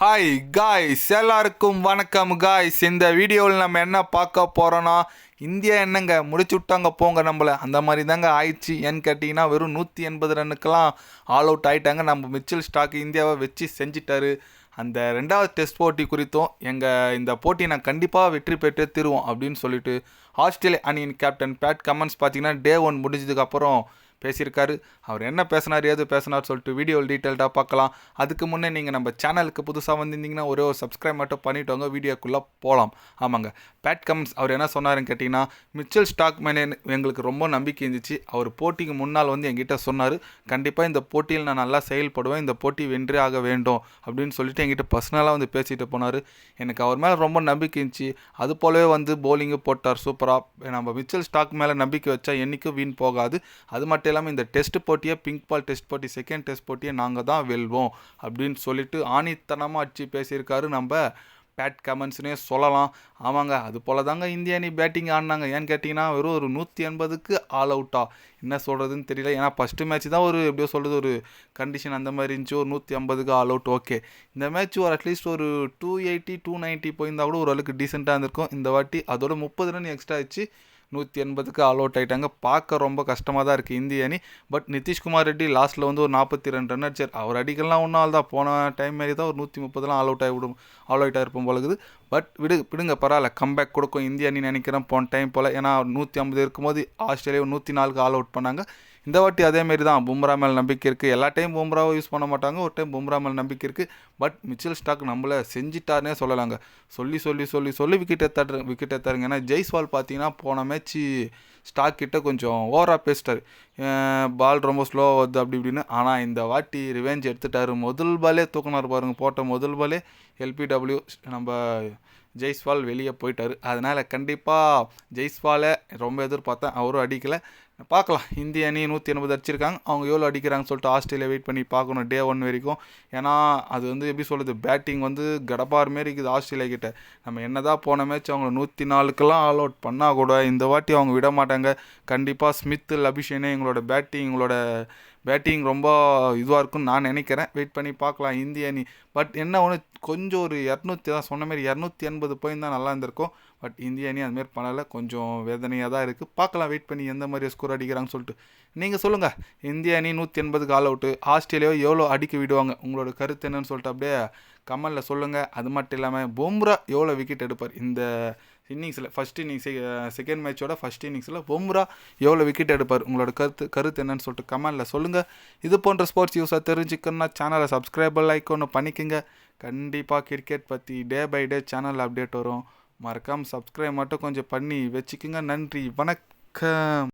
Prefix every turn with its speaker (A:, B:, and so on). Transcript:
A: Hi guys எல்லாருக்கும் வணக்கம் guys இந்த வீடியோவில் நம்ம என்ன பார்க்க போகிறோன்னா இந்தியா என்னங்க? முடிச்சு விட்டாங்க போங்க நம்மளை. அந்த மாதிரி தாங்க ஆயிடுச்சு. ஏன்னு கேட்டிங்கன்னா வெறும் நூற்றி எண்பது ரன்னுக்கெல்லாம் ஆல் அவுட் ஆயிட்டாங்க. நம்ம மிச்சல் ஸ்டாக் இந்தியாவை வச்சு செஞ்சிட்டாரு. அந்த ரெண்டாவது டெஸ்ட் போட்டி குறித்தும் எங்கள் இந்த போட்டி நான் கண்டிப்பாக வெற்றி பெற்றே தருவோம் அப்படின்னு சொல்லிட்டு ஆஸ்திரேலியா அணியின் கேப்டன் பேட் கமெண்ட்ஸ் பார்த்தீங்கன்னா டே ஒன் முடிஞ்சதுக்கப்புறம் பேசியிருக்காரு. அவர் என்ன பேசினார் ஏது பேசினார் சொல்லிட்டு வீடியோ டீட்டெயில்டாக பார்க்கலாம். அதுக்கு முன்னே நீங்கள் நம்ம சேனலுக்கு புதுசாக வந்திருந்தீங்கன்னா ஒரே ஒரு சப்ஸ்கிரைப் மட்டும் பண்ணிட்டோங்க வீடியோக்குள்ளே போகலாம் ஆமாங்க. பேட் கம்ஸ் அவர் என்ன சொன்னாருன்னு கேட்டிங்கன்னா மிச்சல் ஸ்டாக் மேலே எங்களுக்கு ரொம்ப நம்பிக்கை இருந்துச்சு. அவர் போட்டிக்கு முன்னால் வந்து என்கிட்ட சொன்னார். கண்டிப்பாக இந்த போட்டியில் நான் நல்லா செயல்படுவேன். இந்த போட்டி வென்றே ஆக வேண்டும். அப்படின்னு சொல்லிட்டு என்கிட்ட பர்சனலாக வந்து பேசிட்டு போனார். எனக்கு அவர் மேலே ரொம்ப நம்பிக்கை இருந்துச்சு. அது போலவே வந்து போலிங்கு போட்டார். சூப்பராக நம்ம மிச்சல் ஸ்டாக் மேலே நம்பிக்கை வச்சா என்றைக்கும் வீண் போகாது. அது மட்டும் இல்லாமல் இந்த டெஸ்ட் போட்டியை பிங்க் பால் டெஸ்ட் போட்டி செகண்ட் டெஸ்ட் போட்டியை நாங்கள் தான் வெல்வோம் அப்படின்னு சொல்லிட்டு ஆணித்தனமாக அடிச்சு பேசியிருக்காரு நம்ம பேட் கமெண்ட்ஸ்னே சொல்லலாம். ஆமாங்க அது போல தாங்க இந்திய அணி பேட்டிங் ஆடினாங்க. ஏன்னு கேட்டிங்கன்னா வெறும் ஒரு நூற்றி எண்பதுக்கு ஆல் அவுட்டா என்ன சொல்கிறதுன்னு தெரியல. ஏன்னா ஃபஸ்ட்டு மேட்ச் தான் ஒரு எப்படியோ சொல்கிறது ஒரு கண்டிஷன் அந்த மாதிரி இருந்துச்சு. ஒரு நூற்றி ஐம்பதுக்கு ஆல் அவுட் ஓகே இந்த மேட்ச் ஒரு அட்லீஸ்ட் ஒரு டூ எயிட்டி டூ நைன்ட்டி போயிருந்தா கூட ஓரளவுக்கு டீசெண்டாக இருந்திருக்கும். இந்த வாட்டி அதோட முப்பது ரன் எக்ஸ்ட்ரா ஆச்சு. நூற்றி எண்பதுக்கு ஆல் அவுட் ஆகிட்டாங்க பார்க்க ரொம்ப கஷ்டமாக தான் இருக்குது இந்திய அணி. பட் நிதிஷ்குமார் ரெட்டி லாஸ்ட்டில் வந்து ஒரு நாற்பத்தி ரெண்டு ரன் அடிச்சார். அவர் அடிக்கலாம் ஒன்றும் ஆள் தான். போன டைம் மாரி தான் ஒரு நூற்றி முப்பதுலாம் ஆல் அவுட் ஆகி விடும் ஆல் அவுட் ஆகிருப்போம் போலகுது பட் விடு விடுங்க பரவாயில்ல. கம்பேக் கொடுக்கும் இந்திய அணி நினைக்கிறேன். போன டைம் போல். ஏன்னா நூற்றி ஐம்பது இருக்கும்போது ஆஸ்திரேலியா நூற்றி நாலுக்கு ஆல் அவுட் பண்ணாங்க. இந்த வாட்டி அதேமாரி தான். பும்ரா மேலே நம்பிக்கை இருக்குது எல்லா டைம் பும்ராவை யூஸ் பண்ண மாட்டாங்க. ஒரு டைம் பும்ரா மேலே நம்பிக்கை இருக்குது பட் மிச்சல் ஸ்டாக் நம்மளை செஞ்சிட்டாருனே சொல்லலாங்க. சொல்லி சொல்லி சொல்லி சொல்லி விக்கெட்டை தட்டு விக்கெட்டை தருங்க ஏன்னா ஜெய்ஸ்வால் பார்த்தீங்கன்னா போன மேட்ச்சு ஸ்டாக் கிட்ட கொஞ்சம் ஓவராக பேசிட்டார். பால் ரொம்ப ஸ்லோவாக வருது அப்படி இப்படின்னு. ஆனால் இந்த வாட்டி ரிவெஞ்ச் எடுத்துட்டாரு. முதல் பாலே தூக்கினார் பாருங்க. போட்ட முதல் பாலே எல்பிடபிள்யூ நம்ம ஜெய்ஸ்வால் வெளியே போயிட்டார். அதனால் கண்டிப்பாக ஜெய்ஸ்வாலை ரொம்ப எதிர்பார்த்தேன். அவரும் அடிக்கலை. பார்க்கலாம். இந்திய அணி நூற்றி எண்பது அடிச்சிருக்காங்க. அவங்க எவ்வளோ அடிக்கிறாங்கன்னு சொல்லிட்டு ஆஸ்திரேலியா வெயிட் பண்ணி பார்க்கணும். டே ஒன் வரைக்கும். ஏன்னா அது வந்து எப்படி சொல்கிறது பேட்டிங் வந்து கடப்பார் மாரி இருக்குது ஆஸ்திரேலியா கிட்ட. நம்ம என்ன தான் போன மேட்ச் அவங்க நூற்றி நாலுக்கெல்லாம் ஆல் அவுட் பண்ணால் கூட இந்த வாட்டி அவங்க விட மாட்டாங்க. கண்டிப்பாக ஸ்மித்து லபிஷேனே எங்களோட பேட்டிங் எங்களோட பேட்டிங் ரொம்ப இதுவாக இருக்கும்னு நான் நினைக்கிறேன். வெயிட் பண்ணி பார்க்கலாம். இந்திய அணி. பட் என்ன ஒன்று கொஞ்சம் ஒரு இரநூத்தி தான் சொன்ன மாதிரி இரநூத்தி எண்பது போயிருந்தால் நல்லா இருந்திருக்கும். பட் இந்திய அணி அதுமாரி பண்ணலை. கொஞ்சம் வேதனையாக தான் இருக்குது பார்க்கலாம். வெயிட் பண்ணி எந்த மாதிரி ஸ்கோர் அடிக்கிறாங்கன்னு சொல்லிட்டு. நீங்கள் சொல்லுங்கள் இந்திய அணி நூற்றி எண்பதுக்கு ஆல் அவுட்டு ஆஸ்திரேலியாவை எவ்வளோ அடிக்க விடுவாங்க? உங்களோட கருத்து என்னன்னு சொல்லிட்டு அப்படியே கமலில் சொல்லுங்கள் அது மட்டும் இல்லாமல் பும்ரா எவ்வளோ விக்கெட் எடுப்பார்? இந்த இன்னிங்ஸில் ஃபஸ்ட் இன்னிங்ஸ் செகண்ட் மேட்சோட ஃபஸ்ட் இன்னிங்ஸில் பொம்ரா எவ்வளோ விக்கெட் எடுப்பார்? உங்களோட கருத்து கருத்து என்னன்னு சொல்லிட்டு கமெண்டில் சொல்லுங்கள் இது போன்ற ஸ்போர்ட்ஸ் யூஸாக தெரிஞ்சுக்கணுன்னா சேனலை சப்ஸ்கிரைபர் லைக் ஒன்று பண்ணிக்கோங்க. கண்டிப்பாக கிரிக்கெட் பற்றி day by day channel update வரும். மறக்காமல் சப்ஸ்கிரைப் மட்டும் கொஞ்சம் பண்ணி வச்சுக்கோங்க. நன்றி வணக்கம்.